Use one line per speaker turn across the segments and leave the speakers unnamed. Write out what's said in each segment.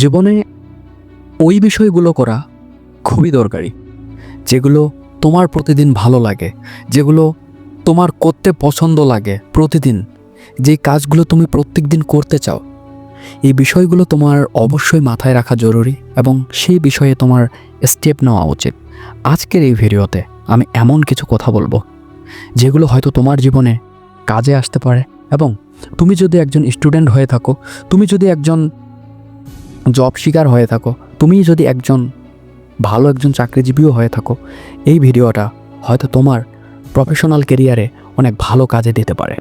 জীবনে ওই বিষয়গুলো করা খুবই দরকারি, যেগুলো তোমার প্রতিদিন ভালো লাগে, যেগুলো তোমার করতে পছন্দ লাগে প্রতিদিন, যে কাজগুলো তুমি প্রত্যেক দিন করতে চাও। এই বিষয়গুলো তোমার অবশ্যই মাথায় রাখা জরুরি এবং সেই বিষয়ে তোমার স্টেপ নেওয়া উচিত। আজকের এই ভিডিওতে আমি এমন কিছু কথা বলব, যেগুলো হয়তো তোমার জীবনে কাজে আসতে পারে এবং তুমি যদি একজন স্টুডেন্ট হয়ে থাকো, তুমি যদি একজন জব শিকার হয়ে থাকো। তুমি যদি একজন ভালো একজন চাকরিজীবীও হয়ে থাকো, এই ভিডিওটা হয়তো তোমার প্রফেশনাল কেরিয়ারে অনেক ভালো কাজে দিতে পারে।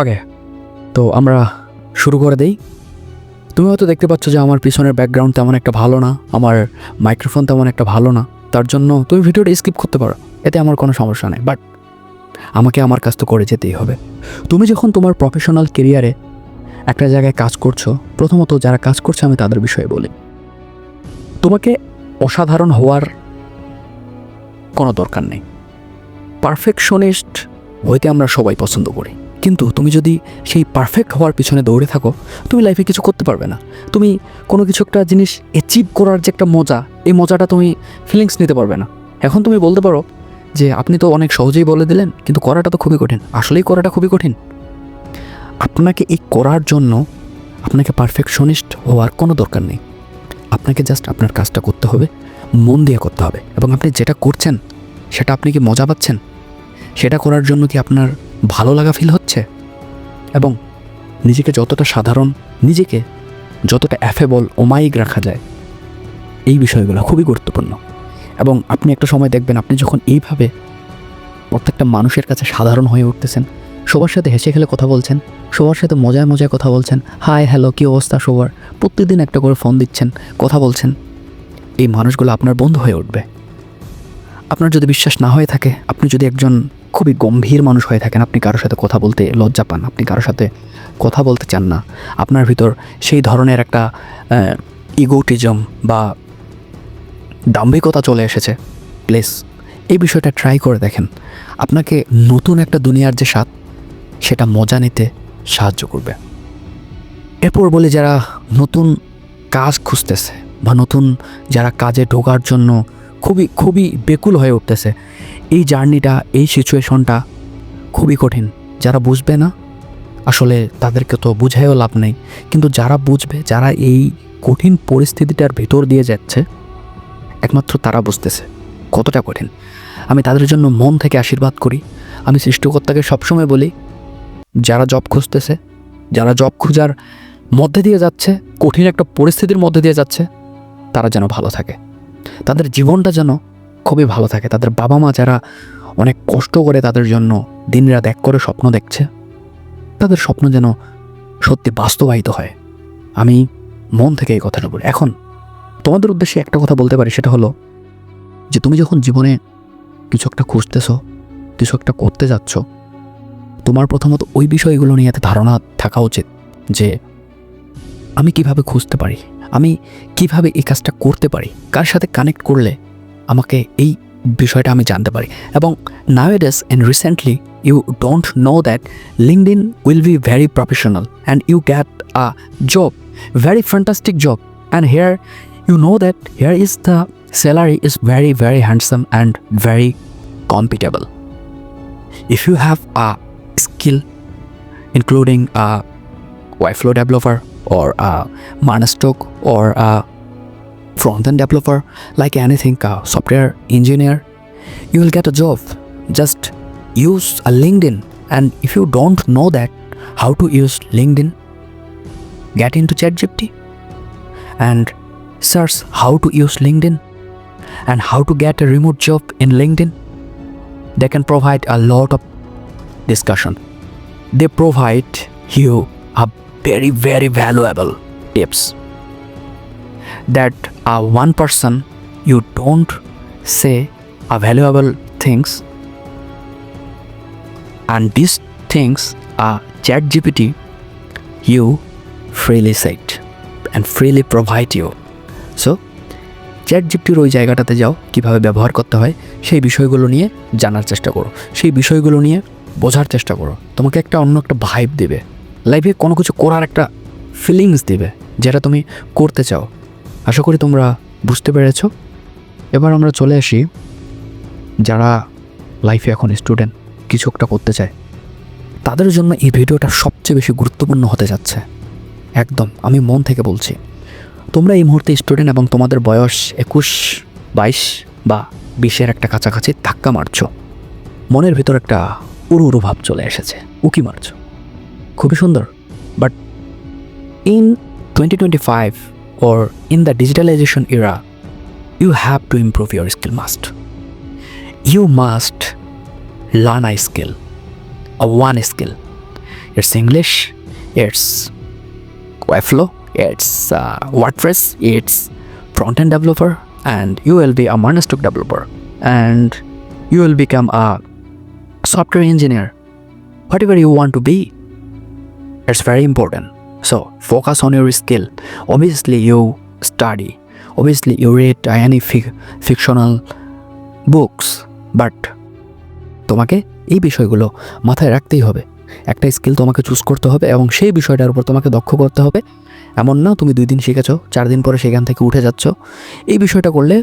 ওকে তো আমরা শুরু করে দেই। তুমি হয়তো দেখতে পাচ্ছ যে আমার পিছনের ব্যাকগ্রাউন্ড তেমন একটা ভালো না, আমার মাইক্রোফোন তেমন একটা ভালো না, তার জন্য তুমি ভিডিওটা স্কিপ করতে পারো, এতে আমার কোনো সমস্যা নেই বাট আমাকে আমার কাজ তো করে যেতেই হবে। তুমি যখন তোমার প্রফেশনাল কেরিয়ারে একটা জায়গায় কাজ করছ, প্রথমত যারা কাজ করছে, আমি তাদের বিষয়ে বলি। তোমাকে অসাধারণ হওয়ার কোনো দরকার নেই। পারফেকশনিস্ট হইতে আমরা সবাই পছন্দ করি। কিন্তু তুমি যদি সেই পারফেক্ট হওয়ার পিছনে দৌড়ে থাকো, তুমি লাইফে কিছু করতে পারবে না। তুমি কোনো কিছু একটা জিনিস অ্যাচিভ করার যে একটা মজা, এই মজাটা তুমি ফিলিংস নিতে পারবে না। এখন তুমি বলতে পারো যে, আপনি তো অনেক সহজেই বলে দিলেন, কিন্তু করাটা তো খুবই কঠিন। আসলেই করাটা খুবই কঠিন। আপনাকে এই করার জন্য আপনাকে পারফেকশনিস্ট হওয়ার কোনো দরকার নেই। আপনাকে জাস্ট আপনার কাজটা করতে হবে, মন দিয়ে করতে হবে। এবং আপনি যেটা করছেন, সেটা আপনি কি মজা পাচ্ছেন? সেটা করার জন্য কি আপনার ভালো লাগা ফিল হচ্ছে? এবং নিজেকে যতটা সাধারণ, নিজেকে যতটা অ্যাফেবল ওমাইক রাখা যায়, এই বিষয়গুলো খুবই গুরুত্বপূর্ণ। এবং আপনি একটা সময় দেখবেন, আপনি যখন এইভাবে প্রত্যেকটা মানুষের কাছে সাধারণ হয়ে উঠতেছেন সবার সাথে হেসে খেলে কথা বলছেন। সবার সাথে মজায় মজায় কথা বলছেন। হাই, হ্যালো, কী অবস্থা সবার প্রত্যেকদিন একটা করে ফোন দিচ্ছেন, কথা বলছেন। এই মানুষগুলো আপনার বন্ধু হয়ে উঠবে। আপনার যদি বিশ্বাস না হয়ে থাকে, আপনি যদি একজন খুবই গম্ভীর মানুষ হয়ে থাকেন, আপনি কারোর সাথে কথা বলতে লজ্জা পান, আপনি কারোর সাথে কথা বলতে চান না। আপনার ভিতর সেই ধরনের একটা ইগোটিজম বা দাম্ভিকতা চলে এসেছে। প্লিজ, এই বিষয়টা ট্রাই করে দেখেন। আপনাকে নতুন একটা দুনিয়ার যে স্বাদ সেটা মজা নিতে সাহায্য করবে। এরপর বলি যারা নতুন কাজ খুঁজতেছে বা নতুন যারা কাজে ঢোকার জন্য খুবই খুবই বেকুল হয়ে উঠতেছে, এই জার্নিটা, এই সিচুয়েশনটা খুবই কঠিন। যারা বুঝবে না, আসলে তাদেরকে তো বুঝাইও লাভ নেই। কিন্তু যারা বুঝবে, যারা এই কঠিন পরিস্থিতিটার ভেতর দিয়ে যাচ্ছে, একমাত্র তারা বুঝতেছে কতটা কঠিন। আমি তাদের জন্য মন থেকে আশীর্বাদ করি। আমি সৃষ্টিকর্তাকে সবসময় বলি যারা জব খুঁজতেছে, যারা জব খোঁজার মধ্যে দিয়ে যাচ্ছে, কঠিন একটা পরিস্থিতির মধ্যে দিয়ে যাচ্ছে, তারা যেন ভালো থাকে। তাদের জীবনটা যেন খুবই ভালো থাকে। তাদের বাবা মা যারা অনেক কষ্ট করে তাদের জন্য দিনরাত এক করে স্বপ্ন দেখছে, তাদের স্বপ্ন যেন সত্যি বাস্তবায়িত হয়। আমি মন থেকে এই কথাটা বলি। এখন তোমাদের উদ্দেশ্যে একটা কথা বলতে পারি, সেটা হলো যে তুমি যখন জীবনে কিছু একটা খুঁজতেছ, কিছু একটা করতে যাচ্ছ তোমার প্রথমত ওই বিষয়গুলো নিয়ে এত ধারণা থাকা উচিত যে আমি কীভাবে খুঁজতে পারি, আমি কীভাবে এই কাজটা করতে পারি, কার সাথে কানেক্ট করলে আমাকে এই বিষয়টা আমি জানতে পারি। এবং নাওয়েডেস and recently you don't know that LinkedIn will be very professional and you got a job very fantastic job and here you know that here is the salary is very very handsome and very compatible if you have a skill including a flow developer or a Manastock or a front-end developer like anything a software engineer you will get a job. Just use a linkedin. And if you don't know that how to use linkedin? Get into chatgpt and search how to use LinkedIn and how to get a remote job in LinkedIn. They can provide a lot of discussion. They provide you a very, very valuable tips that uh, one person you don't say a valuable things and these things are chat gpt you freely said and freely provide you so chat জিপটির ওই জায়গাটাতে যাও কীভাবে ব্যবহার করতে হয় সেই বিষয়গুলো নিয়ে জানার চেষ্টা করো সেই বিষয়গুলো নিয়ে বোঝার চেষ্টা করো। তোমাকে একটা অন্য একটা ভাইব দেবে। লাইফে কোনো কিছু করার একটা ফিলিংস দেবে, যেটা তুমি করতে চাও। আশা করি তোমরা বুঝতে পেরেছ। এবার আমরা চলে আসি যারা লাইফে এখন স্টুডেন্ট কিছু একটা করতে চায়। তাদের জন্য এই ভিডিওটা সবচেয়ে বেশি গুরুত্বপূর্ণ হতে যাচ্ছে। একদম, আমি মন থেকে বলছি। তোমরা এই মুহূর্তে স্টুডেন্ট এবং তোমাদের বয়স একুশ, বাইশ বা বিশের একটা কাছাকাছি ধাক্কা মারছো। মনের ভিতর একটা ওর ওরও ভাব চলে এসেছে। ও কি মারছ। খুবই সুন্দর। But in twenty twenty five or in the digitalization era you have to improve your skill must you must learn I skill a one skill it's English it's Webflow it's WordPress it's front end developer and you will be a MERN stack developer and you will become a software engineer whatever you want to be it's very important so focus on your skill obviously you study obviously you read any fic- fictional books but তোমাকে এই বিষয়গুলো মাথায় রাখতেই হবে একটা skill তোমাকে choose করতে হবে এবং সেই বিষয়টার উপর তোমাকে দক্ষ করতে হবে এমন না তুমি দুই দিন শিখেছো চার দিন পরে সেখান থেকে উঠে যাচ্ছ এই বিষয়টা করলে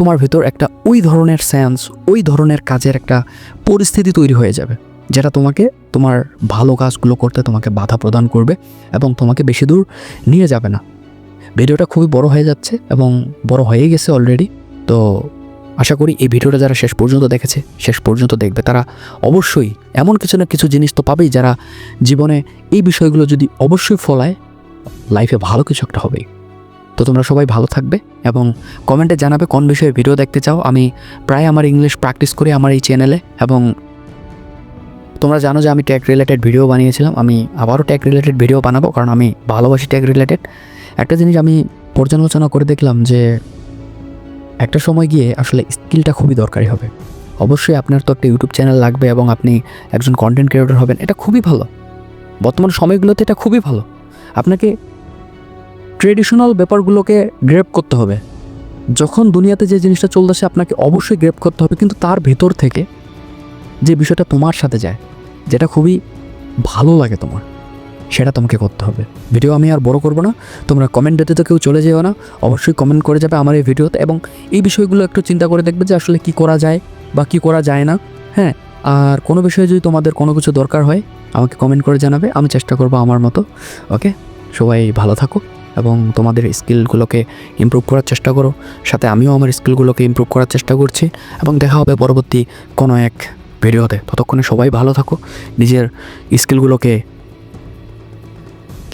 তোমার ভেতর একটা ওই ধরনের সেন্স ওই ধরনের কাজের একটা পরিস্থিতি তৈরি হয়ে যাবে, যেটা তোমাকে তোমার ভালো কাজগুলো করতে তোমাকে বাধা প্রদান করবে এবং তোমাকে বেশি দূর নিয়ে যাবে না। ভিডিওটা খুবই বড় হয়ে যাচ্ছে এবং বড় হয়েই গেছে অলরেডি তো আশা করি এই ভিডিওটা যারা শেষ পর্যন্ত দেখেছে, শেষ পর্যন্ত দেখবে, তারা অবশ্যই এমন কিছু না কিছু জিনিস তো পাবেই যারা জীবনে এই বিষয়গুলো যদি অবশ্যই ফলায় লাইফে ভালো কিছু একটা হবেই। তো তোমরা সবাই ভালো থাকবে এবং কমেন্টে জানাবে কোন বিষয়ে ভিডিও দেখতে চাও। আমি প্রায় আমার ইংলিশ প্র্যাকটিস করি আমার এই চ্যানেলে এবং তোমরা জানো যে আমি ট্যাগ রিলেটেড ভিডিও বানিয়েছিলাম। আমি আবারও ট্যাগ রিলেটেড ভিডিও বানাবো কারণ আমি ভালোবাসি ট্যাগ রিলেটেড একটা জিনিস আমি পর্যালোচনা করে দেখলাম যে একটা সময় গিয়ে আসলে স্কিলটা খুবই দরকারি হবে। অবশ্যই আপনার তো একটা ইউটিউব চ্যানেল লাগবে এবং আপনি একজন কন্টেন্ট ক্রিয়েটর হবেন। এটা খুবই ভালো। বর্তমান সময়গুলোতে এটা খুবই ভালো। আপনাকে ট্রেডিশনাল ব্যাপারগুলোকে গ্রেপ করতে হবে। যখন দুনিয়াতে যে জিনিসটা চলতেছে আপনাকে অবশ্যই গ্রেপ করতে হবে, কিন্তু তার ভেতর থেকে যে বিষয়টা তোমার সাথে যায়, যেটা খুবই ভালো লাগে তোমার, সেটা তোমাকে করতে হবে। ভিডিও আমি আর বড় করব না, তোমরা কমেন্ট তো কেউ চলে যেও না, অবশ্যই কমেন্ট করে যাবে আমার এই ভিডিওতে এবং এই বিষয়গুলো একটু চিন্তা করে দেখবে যে আসলে কি করা যায় বা কি করা যায় না। হ্যাঁ আর কোনো বিষয়ে যদি তোমাদের কোনো কিছু দরকার হয়, আমাকে কমেন্ট করে জানাবে, আমি চেষ্টা করব আমার মতো ওকে সবাই ভালো থাকো। এবং তোমাদের স্কিলগুলোকে ইম্প্রুভ করার চেষ্টা করো। সাথে আমিও আমার স্কিলগুলোকে ইম্প্রুভ করার চেষ্টা করছি এবং দেখা হবে পরবর্তী কোনো এক ভিডিওতে। ততক্ষণে সবাই ভালো থাকো, নিজের স্কিলগুলোকে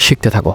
শিখতে থাকো।